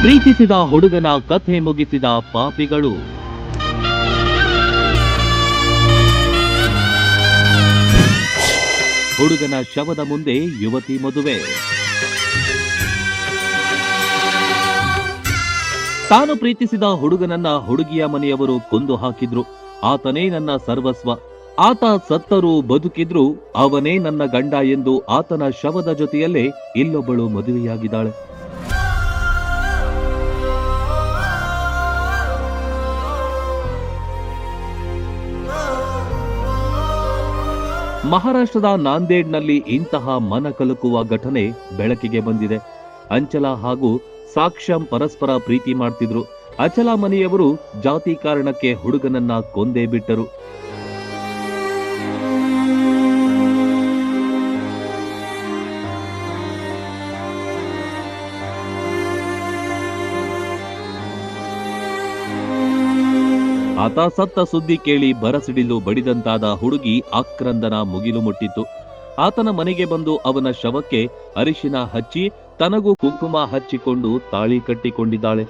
ಪ್ರೀತಿಸಿದ ಹುಡುಗನ ಕಥೆ ಮುಗಿಸಿದ ಪಾಪಿಗಳು. ಹುಡುಗನ ಶವದ ಮುಂದೆ ಯುವತಿ ಮದುವೆ. ತಾನು ಪ್ರೀತಿಸಿದ ಹುಡುಗನನ್ನ ಹುಡುಗಿಯ ಮನೆಯವರು ಕೊಂದು ಹಾಕಿದ್ರು. ಆತನೇ ನನ್ನ ಸರ್ವಸ್ವ. ಆತ ಸತ್ತರೂ ಬದುಕಿದ್ರು ಅವನೇ ನನ್ನ ಗಂಡ ಎಂದು ಆತನ ಶವದ ಜೊತೆಯಲ್ಲೇ ಇಲ್ಲೊಬ್ಬಳು ಮದುವೆಯಾಗಿದ್ದಾಳೆ. ಮಹಾರಾಷ್ಟ್ರದ ನಾಂದೇಡ್ನಲ್ಲಿ ಇಂತಹ ಮನ ಕಲುಕುವ ಘಟನೆ ಬೆಳಕಿಗೆ ಬಂದಿದೆ. ಅಂಚಲ ಹಾಗೂ ಸಾಕ್ಷ್ಯಂ ಪರಸ್ಪರ ಪ್ರೀತಿ ಮಾಡ್ತಿದ್ರು. ಅಚಲ ಮನೆಯವರು ಜಾತಿ ಕಾರಣಕ್ಕೆ ಹುಡುಗನನ್ನ ಕೊಂದೇ ಬಿಟ್ಟರು. ಆತ ಸತ್ತ ಸುದ್ದಿ ಕೇಳಿ ಬರಸಿಡಿಲು ಬಡಿದಂತಾದ ಹುಡುಗಿ ಆಕ್ರಂದನ ಮುಗಿಲು ಮುಟ್ಟಿತು. ಆತನ ಮನೆಗೆ ಬಂದು ಅವನ ಶವಕ್ಕೆ ಅರಿಶಿನ ಹಚ್ಚಿ ತನಗೂ ಕುಂಕುಮ ಹಚ್ಚಿಕೊಂಡು ತಾಳಿ ಕಟ್ಟಿಕೊಂಡಿದ್ದಾಳೆ.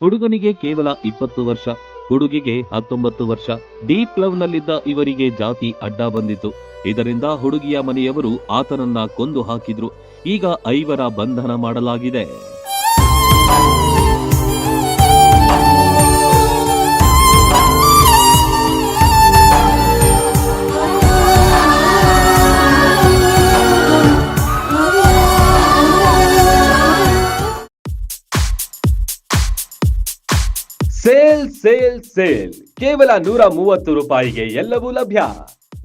ಹುಡುಗನಿಗೆ ಕೇವಲ ಇಪ್ಪತ್ತು ವರ್ಷ, ಹುಡುಗಿಗೆ ಹತ್ತೊಂಬತ್ತು ವರ್ಷ, ಡೀಪ್ ಲವ್ ನಲ್ಲಿದ್ದ ಇವರಿಗೆ ಜಾತಿ ಅಡ್ಡ ಬಂದಿತು. ಇದರಿಂದ ಹುಡುಗಿಯ ಮನೆಯವರು ಆತನನ್ನ ಕೊಂದು ಹಾಕಿದ್ರು. ಈಗ ಐವರ ಬಂಧನ ಮಾಡಲಾಗಿದೆ. Sale sale sale. ಕೇವಲ ನೂರ ಮೂವತ್ತು ರೂಪಾಯಿಗೆ ಎಲ್ಲವೂ ಲಭ್ಯ.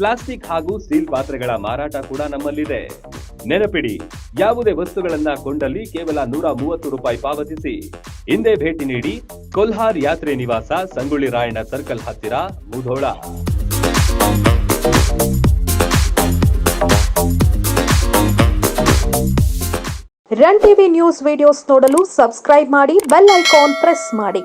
ಪ್ಲಾಸ್ಟಿಕ್ ಹಾಗೂ ಸ್ಟೀಲ್ ಪಾತ್ರೆಗಳ ಮಾರಾಟ ಕೂಡ ನಮ್ಮಲ್ಲಿದೆ. ನೆನಪಿಡಿ, ಯಾವುದೇ ವಸ್ತುಗಳನ್ನ ಕೊಂಡಲ್ಲಿ ಕೇವಲ ನೂರ ಮೂವತ್ತು ರೂಪಾಯಿ ಪಾವತಿಸಿ. ಹಿಂದೆ ಭೇಟಿ ನೀಡಿ, ಕೊಲ್ಹಾರ್ ಯಾತ್ರೆ ನಿವಾಸ, ಸಂಗೊಳ್ಳಿ ರಾಯಣ್ಣ ಸರ್ಕಲ್ ಹತ್ತಿರ, Mudhol. Run TV news videos ನೋಡಲು ಸಬ್ಸ್ಕ್ರೈಬ್ ಮಾಡಿ, ಬೆಲ್ ಐಕಾನ್ ಪ್ರೆಸ್ ಮಾಡಿ.